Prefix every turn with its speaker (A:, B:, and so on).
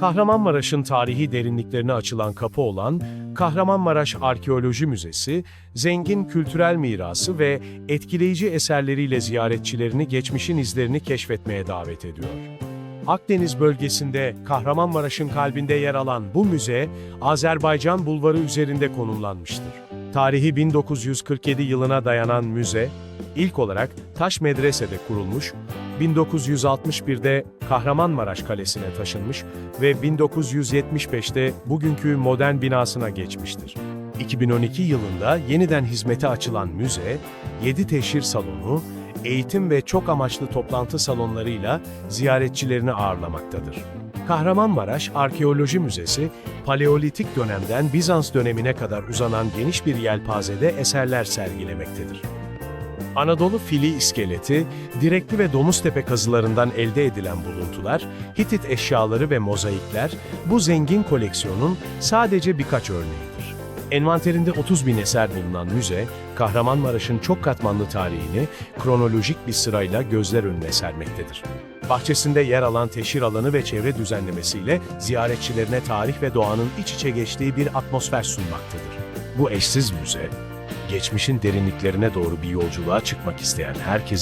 A: Kahramanmaraş'ın tarihi derinliklerine açılan kapı olan Kahramanmaraş Arkeoloji Müzesi, zengin kültürel mirası ve etkileyici eserleriyle ziyaretçilerini geçmişin izlerini keşfetmeye davet ediyor. Akdeniz bölgesinde Kahramanmaraş'ın kalbinde yer alan bu müze, Azerbaycan Bulvarı üzerinde konumlanmıştır. Tarihi 1947 yılına dayanan müze, ilk olarak Taş Medrese'de kurulmuş, 1961'de Kahramanmaraş Kalesi'ne taşınmış ve 1975'te bugünkü modern binasına geçmiştir. 2012 yılında yeniden hizmete açılan müze, 7 teşhir salonu, eğitim ve çok amaçlı toplantı salonlarıyla ziyaretçilerini ağırlamaktadır. Kahramanmaraş Arkeoloji Müzesi, Paleolitik dönemden Bizans dönemine kadar uzanan geniş bir yelpazede eserler sergilemektedir. Anadolu fili iskeleti, Direkli ve Domuztepe kazılarından elde edilen buluntular, Hitit eşyaları ve mozaikler bu zengin koleksiyonun sadece birkaç örneğidir. Envanterinde 30 bin eser bulunan müze, Kahramanmaraş'ın çok katmanlı tarihini kronolojik bir sırayla gözler önüne sermektedir. Bahçesinde yer alan teşhir alanı ve çevre düzenlemesiyle ziyaretçilerine tarih ve doğanın iç içe geçtiği bir atmosfer sunmaktadır. Bu eşsiz müze, geçmişin derinliklerine doğru bir yolculuğa çıkmak isteyen herkesi